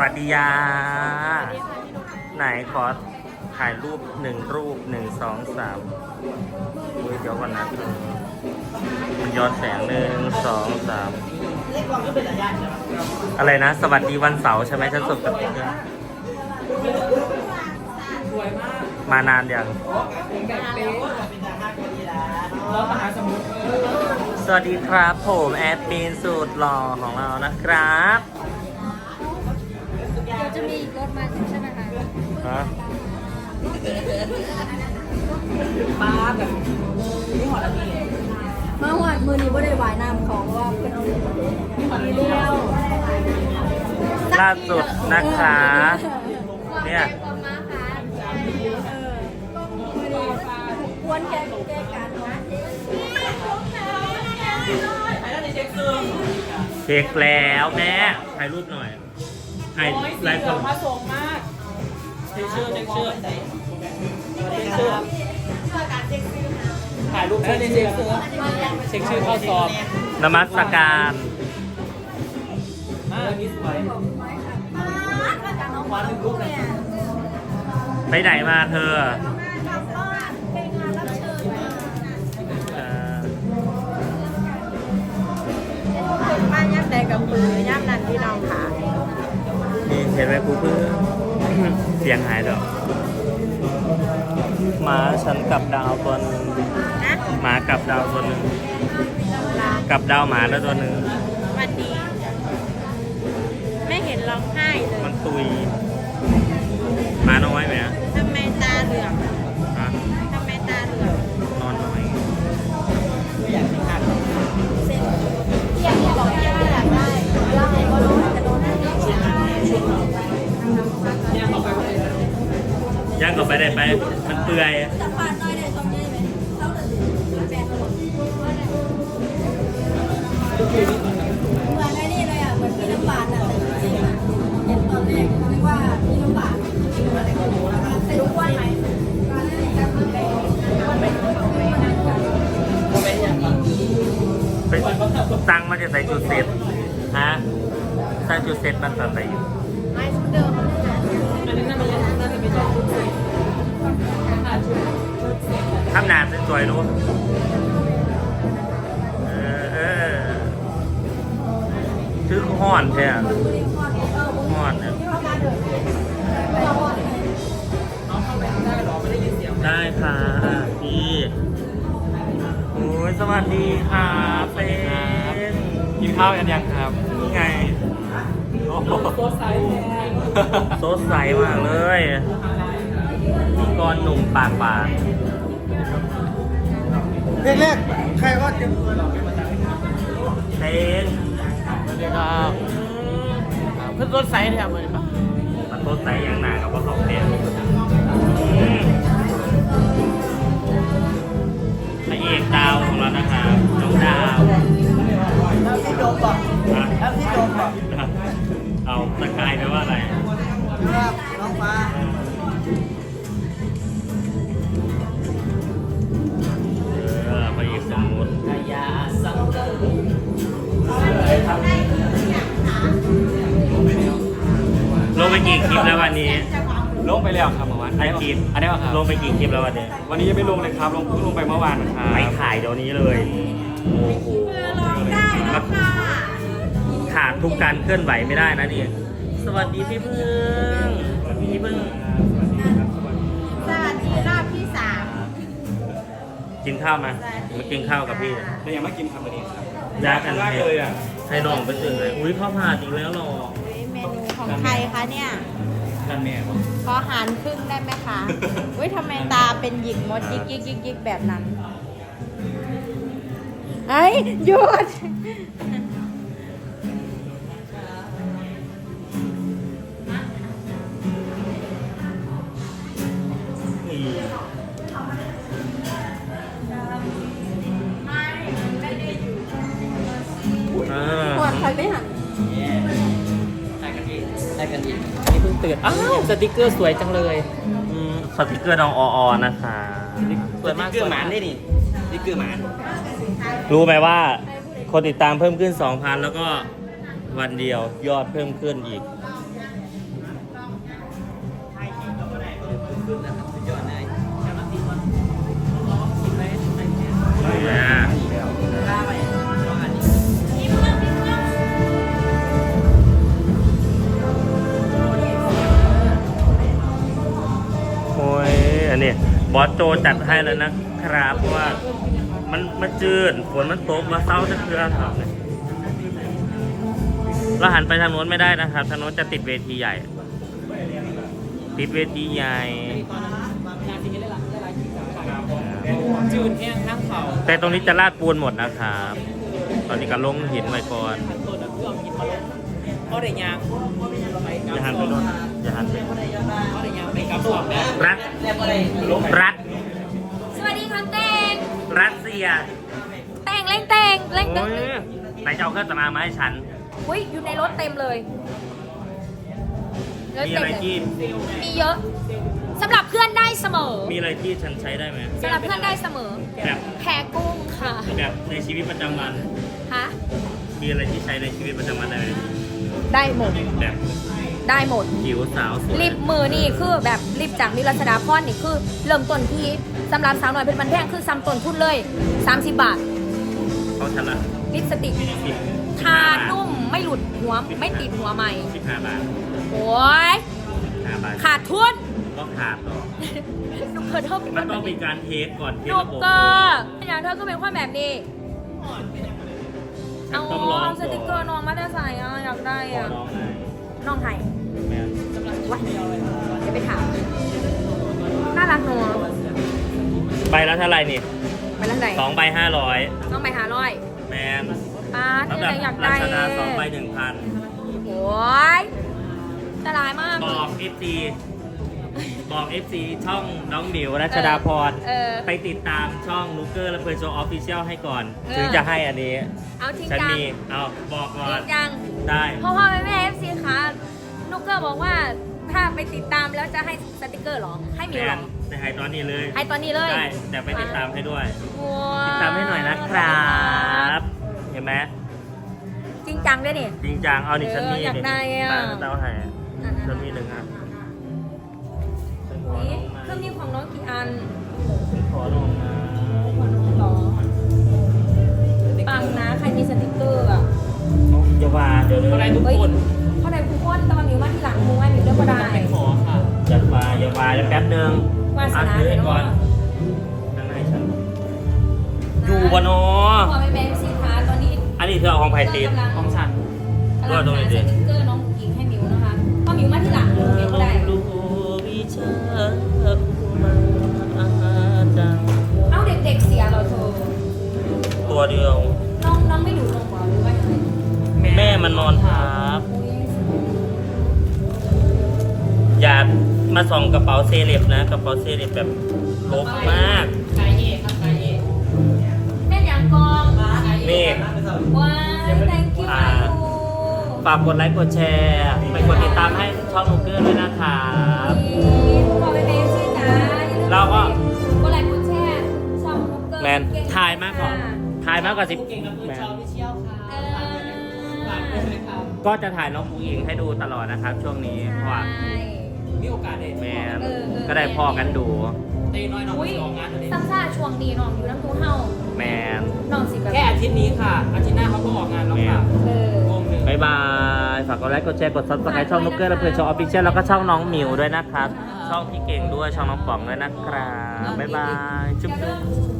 วัสดียา ไหนขอถ่ายรูปหนึ่งรูปหนึ่งสองสามอุ้ยเดี๋ยวก่อนนะเธอมันย้อนแสงหนึ่งสองสามอะไรนะ สวัสดีวันเสาร์ใช่ไหมฉันสดกับติ๊กเกอร์มานานยังแล้วมหาสมุทรสวัสดีครับ ผมแอดมินสูตรหล่อของเรานะครับเดี๋ยว จะมีอีกรถมาใช่ไหมคะฮะป้าแบบนี่หอระเบียมาหวดมือนี้ว่าได้วายน้ำของว่าเป็นเอานี่หอระเบียล่าสุดนะคะเนี่ยความมาค่ะเออก็มือนี้ควรแก้แก้การเนาะไอ้นั่นในเช็คซึมเช็คแล้วแม่ถ่ายรูปหน่อย ถ่ายโอ้ยสีไลฟ์เหสลือดงผสมมากเช็คชื่อเช็คชื่อเช็คชื่อถ่ายรูปเช็คชื่อเช็คชื่อเข้าสอบนมัสการอ่านี่สวยขวาหนึ่งรูปเลยไปไหนมาเธอเอ่อมาย่ำใดกับปือย่ำนั้นพี่น้องค่ะนี่ เห็นไหมครูเพื่อเสียงหายเด้อหมาฉันกับดาวตัวหนึงนะหมากับดาวตัวหนึงกับดาวหมาแล้วตัวหนึงวันดีไม่เห็นร้องไห้เลมัยนตุย เขาไปอย่างนั้นไปสั่งมาจะใส่จุดเสร็จฮะใส่จุดเสร็จมันจะใส่อยู่ไม่ชุดเดิมอันนี้น่าจะเป็นชุดเซ็ตขาดชุดชุดเซ็ต ทำนานสวยๆรู้เออเออชื่อห้อนใช่ไหมห้อนเนี่ยน้องเข้าไปได้หรอไม่ได้ยินเสียงได้ค่ะพี่โอ้ยสวัสดีค่ะเป็นกินข้าวกันยังครับนี่ไงโอ้โหตัวไซส์แพงสดใสมากเลย มีกรหนุ่มปากบานแรกๆใครว่าเตรียมตัวเราเต้นสวัสดีครับเพื่อนรถไซส์เนี่ยมันปะมันต้นใสอย่างหนากับว่าเขาเป็นพระเอกดาวของเรานะครับน้องดาวแล้ว กี่คลิปแล้ววันนี้ ลงไปแล้วครับเมื่อวานไอคลิป อันนี้ว่าครับ ลงไปกี่คลิปแล้ววันนี้วันนี้ยังไม่ลงเลยครับ ลงเพิ่งลงไปเมื่อวานนะครับ ไปถ่ายเดี๋ยวนี้เลย โอ้โหร้องได้แล้วค่ะขาดทุกการเคลื่อนไหวไม่ได้นะนี่ สวัสดีพี่พึ่งพี่พึ่งสวัสดีรอบที่สามกินข้าวมามากินข้าวกับพี่แต่ยังไม่กินครับวันนี้ครับยากันมากเลยอะให้น้องไปตื่นเลยอุ้ยข้าวผัดอีกแล้วเหรอเมนูของใคร คะเนี่ยท่านแม่บอกขอหารครึ่งได้ไหมคะอุ้ยทำไมตาเป็นหยิกมดยิกยิกยิกยิกแบบนั้นเฮ้ยหยุด ตื่น อ้าวสติกเกอร์สวยจังเลยอืมสติกเกอร์น้องอออนะคะสวยมากสวยมากนี่นี่นี่คือหมานรู้ไหมว่า คนติดตามเพิ่มขึ้น 2,000 แล้วก็วันเดียวยอดเพิ่มขึ้นอีก บอสโจจัดให้แล้วนะครับเพราะว่ามันมันจืดฝนมันตกมาเศร้าจะเพื่อครับเนี่ยเราหันไปทางโน้นไม่ได้นะครับทางโน้นจะติดเวทีใหญ่ ติดเวทีใหญ่จืดแห้งทั้งเขาแต่ตรงนี้จะลาดปูนหมดนะครับ ตอนนี้ก็ลงหินไว้ก่อน กเครื่องกินมาลงก็ได้ยางไปอย่าหันไปโน่นอย่าหันไปก็ได้ยางไปกับสอบแล้วรัสรัสสวัสดีครับเตงรัสเซียแต่งเล่งแตงเล่งแตโอ้งยไหนจะเอาเครื่องสำอางมาให้ฉันอุ้ยอยู่ในรถเต็มเลยรถมีเต็อะไรเลยที่มีเยอะสำหรับเพื่อนได้เสมอมีอะไรที่ฉันใช้ได้ไหมสำหรับเพื่อนได้เสมอ แบบแพรกุ้งค่ะแบบในชีวิตประจำวันฮะมีอะไรที่ใช้ในชีวิตประจำวันได้ไหม ได้หมด แบบได้หมด ผิวสาวสวย ลิปมือนี่คือแบบลิปจากมิรัชดาพรนี่คือ เริ่มต้นที่สำหรับสาวน้อยเป็นมันแพงคือซ้ำต้นทุนเลย 30 บาท เขาฉันละลิปสติกสิบทานุ่มไม่หลุดหัวไม่ติดหัวใหม่ สิบห้าบาทโอ้ยห้าบาทขาดทุนก็ขาดต่อนุกเธอเธอเป็นคมันนแบต้องบมีนี้การเทสก่อนเทสนุกระบบ เกอร์อย่างเธอก็เป็นคนแบบนี้ เอาต้องลองเอาสติกเกอร์น้องมาได้ใส่อะอยากได้ขออะน้องหน่อยน้องไทยแม่วัดเดี๋ยวไปถามน่ารักหนูใบละเท่าไหร่นี่ไปทางไหนสองใบห้าร้อยน้องไปหาร้อยแมนป้าแล้วที่แบไหนบอยากราได้ชดาสองใบหนึ่งพันโอ้ยจะร้ายมาก บอก FC บอก FC ช่องน้องหมิวรัชดาพร เออ ไปติดตามช่องลูเกอร์และเพลินโชว์ออฟฟิเชียลให้ก่อน เออ ถึงจะให้อันนี้ เอาจริงฉันจังมีเอาบอกก่อจรินงจังได้เพราะว่าแม่แม่เอฟซีคะนุกเกอร์บอกว่าถ้าไปติดตามแล้วจะให้สติกเกอร์เหรอ ให้มิวเหรอแต่ให้ตอนนี้เลยให้ตอนนี้เลยได้แต่ไปติดตามให้ด้วย ว้วติดตามให้หน่อยนะครับ เห็นไหมจริงจังด้วยนี่ จริงจังเอานี่เออฉันมีอยากได้อะได้เต้าให้อะฉันมีหนึ่งอัน นี่เครื่องนี้ของน้องกี่อันฉันขอลงนะหรอปังนะ ใครมีสติกเกอร์อะอย่าว่าเดี๋ยวก็เลได้ยทุกเฮ้ยคนเข้าในคูคนแต่ว่ามิวมาที่หลังมูไว้มิวเลือกก็ได้ไปขอค่ะอย่าว่าอย่าว่าเดี๋ยวแป๊บนึงวาสนาอะถือเห็นก่อว่านข้างในฉันอยู่บนอพอไปแบงค์สินค้าตอนนี้ อันนี้เธอเอาของไผ่ติดกำลังของฉันกำลังหาสติกเกอร์น้อ ตัวเดียว น้องน้องไม่ดูลงเหรอหรือว่ายังไงแม่มันนอนทับอุ๊ยอยากมาส่องกระเป๋าเซเลบนะ กระเป๋าเซเลบแบบลบมาก กายเย่ครับกายเย่แม่นยังกองนี่ ว้าย thank you อ่า ฝากกดไลค์กดแชร์ ไปกดติดตามให้ช่องลูกเกอร์ด้วยนะครับพายมากกว่าสิบผู้เก่งกับเพื่อนแมชนอบที่เชี่ยวค่ะเอฝากด้วยนะครับก็จะถ่ายน้องปูอิงให้ดูตลอดนะครับ ช่วงนี้เพราะว่าใช่ มีโอกาสได้แมนเออเออ ก็ได้พ่อกันดู เต้น้อยน้องอุ้ยสองงานตัวนี้ซัมซ่าช่วงนี้น้องอยู่น้ำตู้เฮาแมนน้องสิแบบแค่อาทิตย์นี้ค่ะ อาทิตย์หน้าเขาก็ออกงานแล้วค่ะเออวงหนึ่งบายบายฝากกดไลค์กดแชร์กดซับสไครต์ช่องนุกเกอร์และเพื่อนช่องออฟฟิเชียลแล้วก็ช่องน้องหมิวด้วยนะครับ ช่องพี่เก่งด้วยช่องน้องป๋องด้วยนะครับบ๊ายบายจุ๊บเดี๋ยวจุ๊บเริ่มที่